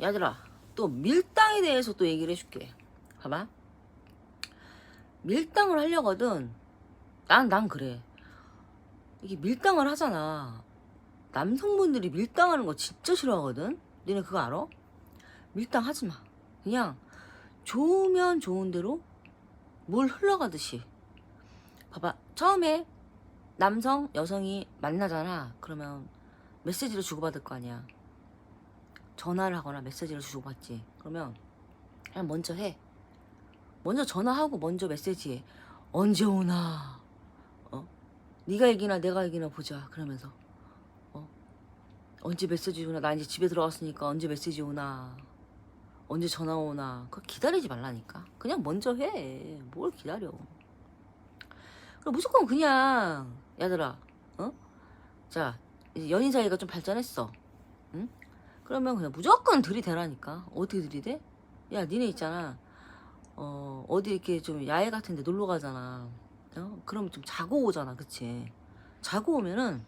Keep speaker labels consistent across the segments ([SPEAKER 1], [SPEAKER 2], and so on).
[SPEAKER 1] 야들아 또 밀당에 대해서 또 얘기를 해줄게. 봐봐. 밀당을 하려거든. 난 난 그래. 이게 밀당을 하잖아. 남성분들이 밀당하는 거 진짜 싫어하거든? 너네 그거 알아? 밀당 하지 마. 그냥 좋으면 좋은 대로 물 흘러가듯이. 봐봐. 처음에 남성 여성이 만나잖아. 그러면 메시지를 주고받을 거 아니야 전화를 하거나 메시지를 주고받지. 그러면 그냥 먼저 해. 먼저 전화하고 먼저 메시지해 언제 오나? 어? 네가 이기나 내가 이기나 보자. 그러면서 어? 언제 메시지 오나? 나 이제 집에 들어갔으니까 언제 메시지 오나? 언제 전화 오나? 그거 기다리지 말라니까. 그냥 먼저 해 뭘 기다려. 그럼 무조건 그냥 야들아 어자 이제 연인 사이가 좀 발전했어. 응 그러면 그냥 무조건 들이대라니까. 어떻게 들이대? 야 니네 있잖아. 어 어디 이렇게 좀 야외 같은데 놀러 가잖아. 어? 그러면 좀 자고 오잖아 그치? 자고 오면은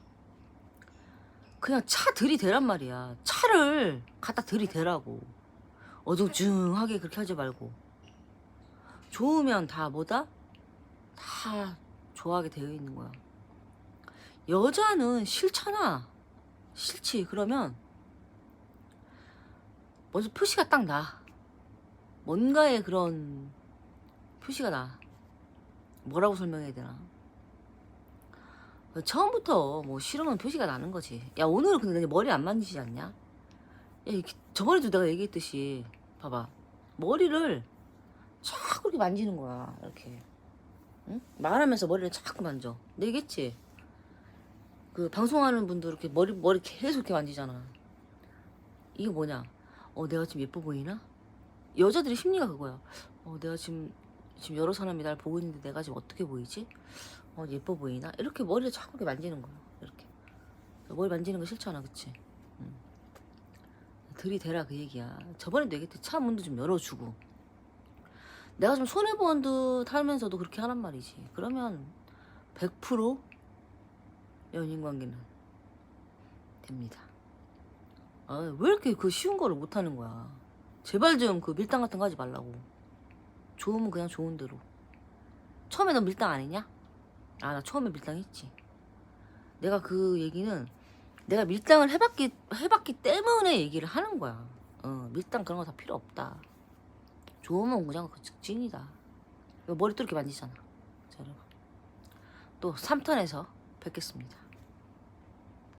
[SPEAKER 1] 그냥 차 들이대란 말이야. 차를 갖다 들이대라고. 어중중하게 그렇게 하지 말고. 좋으면 다 뭐다? 다 좋아하게 되어 있는 거야. 여자는 싫잖아. 싫지. 그러면 먼저 표시가 딱 나. 뭔가의 그런 표시가 나. 뭐라고 설명해야 되나? 처음부터 뭐 싫으면 표시가 나는 거지. 야 오늘은 근데 내 머리 안 만지지 않냐? 야 저번에도 내가 얘기했듯이 봐봐 머리를 자꾸 이렇게 만지는 거야 이렇게. 응? 말하면서 머리를 자꾸 만져. 내겠지? 그 방송하는 분도 이렇게 머리 머리 계속 이렇게 만지잖아. 이게 뭐냐? 어 내가 지금 예뻐 보이나? 여자들의 심리가 그거야. 어 내가 지금 지금 여러 사람이 날 보고 있는데 내가 지금 어떻게 보이지? 어 예뻐 보이나? 이렇게 머리를 자꾸 이렇게 만지는 거야. 이렇게 머리 만지는 거 싫잖아, 그치? 응. 들이대라 그 얘기야. 저번에도 얘기했듯이 차 문도 좀 열어주고. 내가 좀 손해 본 듯 하면서도 그렇게 하란 말이지. 그러면 100% 연인 관계는 됩니다. 아, 왜 이렇게 그 쉬운 거를 못 하는 거야? 제발 좀 그 밀당 같은 거 하지 말라고. 좋으면 그냥 좋은 대로. 처음에 너 밀당 안 했냐? 아, 나 처음에 밀당 했지. 내가 그 얘기는 내가 밀당을 해봤기, 해봤기 때문에 얘기를 하는 거야. 어, 밀당 그런 거 다 필요 없다. 좋으면 그냥 그 직진이다. 머리 또 이렇게 만지잖아. 자, 여러분. 또 3탄에서 뵙겠습니다.